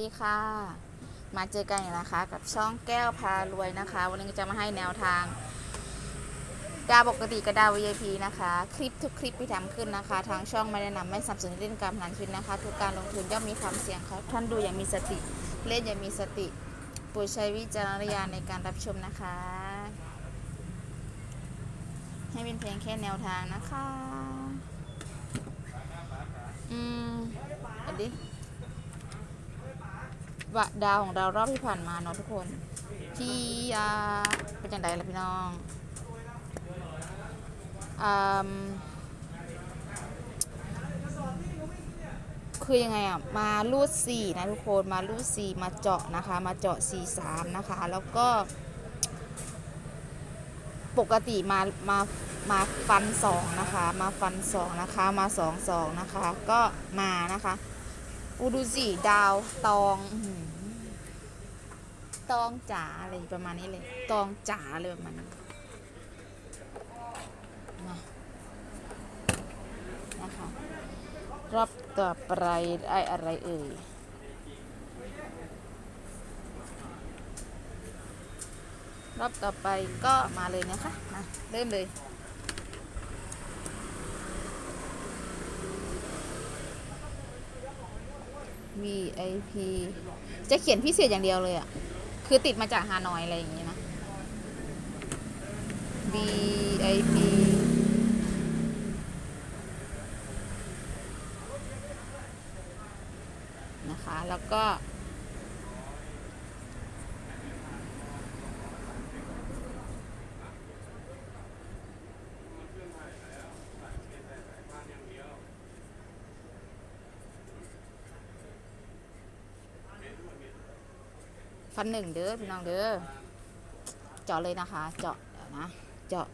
ดีค่ะ มาเจอกันอีกนะคะ กับช่องแก้วพารวยนะคะ วันนี้จะมาให้แนวทาง ดาวปกติกับดาว VIP นะคะ คลิปทุกคลิปที่ทำขึ้นนะคะ ทางช่องไม่แนะนำไม่สนับสนุนเล่นการพนันขึ้นนะคะ ทุกการลงทุนย่อมมีความเสี่ยงครับท่านดูอย่างมีสติ เล่นอย่างมีสติโปรดใช้วิจารณญาณในการรับชมนะคะ ให้เป็นเพียงแค่แนวทางนะคะ อืมอันดิ วะดาวของเรารอบที่ผ่านมาเนาะทุกคน ที่อ่าเป็นจังไดล่ะพี่น้องอคือยังไงอะ มารูดสี่นะทุกคน มารูดสี่มาเจาะนะคะ มาเจาะสี่สามนะคะ แล้วก็ ปกติมา มา มาฟันสองนะคะ มาฟันสองนะคะ มาสองสองนะคะ ก็มานะคะ อูดูสิดาวตองตองจ๋าอะไรประมาณนี้เลย ตองจ๋าเลยประมาณนี้นะคะรอบต่อไปได้อะไรเอ่ยรอบต่อไปก็มาเลยนะคะมาเริ่มเลย VIP จะเขียนพิเศษอย่างเดียวเลยอะ่ะคือติดมาจากฮานอยอะไรอย่างงี้นะ VIP นะคะ แล้วก็ ฟันหนึ่งเด้อพี่น้องเด้อเจาะเลยนะคะ เจาะเดี๋ยวนะ เจาะ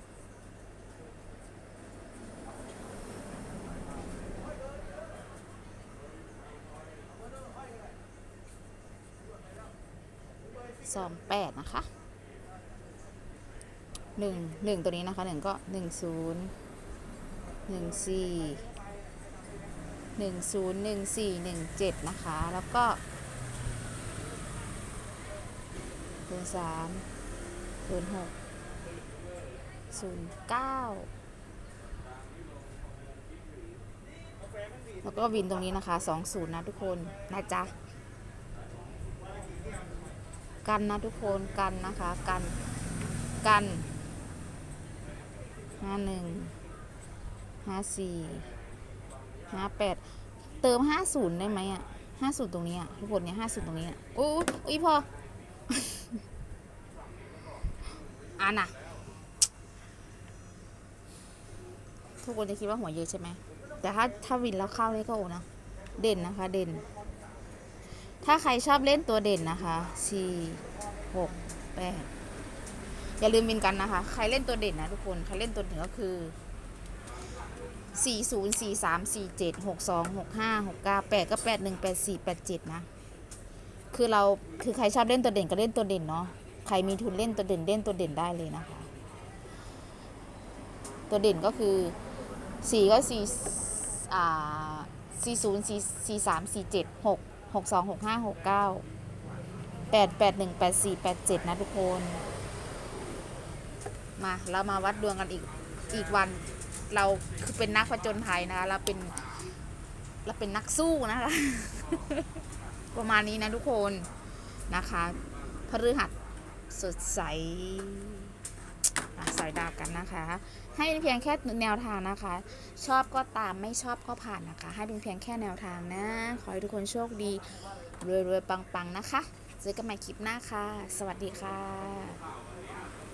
สองแปดนะคะหนึ่งหนึ่งตัวนี้นะคะหนึ่งก็หนึ่งศูนย์หนึ่งสี่หนึ่งศูนย์หนึ่งสี่หนึ่งเจ็ดนะคะ แล้วก็ ศูนย์สามศูนย์หกศูนย์เก้าแล้วก็วินตรงนี้นะคะสองศูนย์นะทุกคนนะจ๊ะ กันนะทุกคนกันนะคะ กัน กันห้าหนึ่งห้าสี่ห้าแปดเติมห้าศูนย์ได้ไหมอะห้าศูนย์ตรงนี้อะทุกคนเนี่ยห้าศูนย์ตรงนี้อะอู้อุ้ยพอ อันน่ะ ทุกคนจะคิดว่าหัวเยอะใช่ไหม แต่ถ้าถ้าวินแล้วเข้าเลยก็โอนะ เด่นนะคะ เด่น ถ้าใครชอบเล่นตัวเด่นนะคะสี่หกแปดอย่าลืมวินกันนะคะ ใครเล่นตัวเด่นนะทุกคน ใครเล่นตัวเด่นก็คือสี่ศูนย์สี่สามสี่เจ็ดหกสองหกห้าหกเก้าแปดก็แปดหนึ่งแปดสี่แปดเจ็ดนะ คือเราคือใครชอบเล่นตัวเด่นก็เล่นตัวเด่นเนาะใครมีทุนเล่นตัวเด่นเล่นตัวเด่นได้เลยนะคะ ตัวเด่นก็คือสี่ก็สี่อ่าสี่ศูนย์สี่สี่สามสี่เจ็ดหกหกสองหกห้าหกเก้าแปดแปดหนึ่งแปดสี่แปดเจ็ดนะทุกคน มาเรามาวัดดวงกันอีกอีกวันเราคือเป็นนักผจญภัยนะคะเราเป็นเราเป็นนักสู้นะคะ ประมาณนี้นะทุกคนนะคะพฤหัสสดใสสายดาวกันนะคะ ให้เป็นเพียงแค่แนวทางนะคะ ชอบก็ตามไม่ชอบก็ผ่านนะคะ ให้เป็นเพียงแค่แนวทางนะ ขอให้ทุกคนโชคดีรวยๆปังๆนะคะ เจอกันใหม่คลิปหน้าค่ะ สวัสดีค่ะ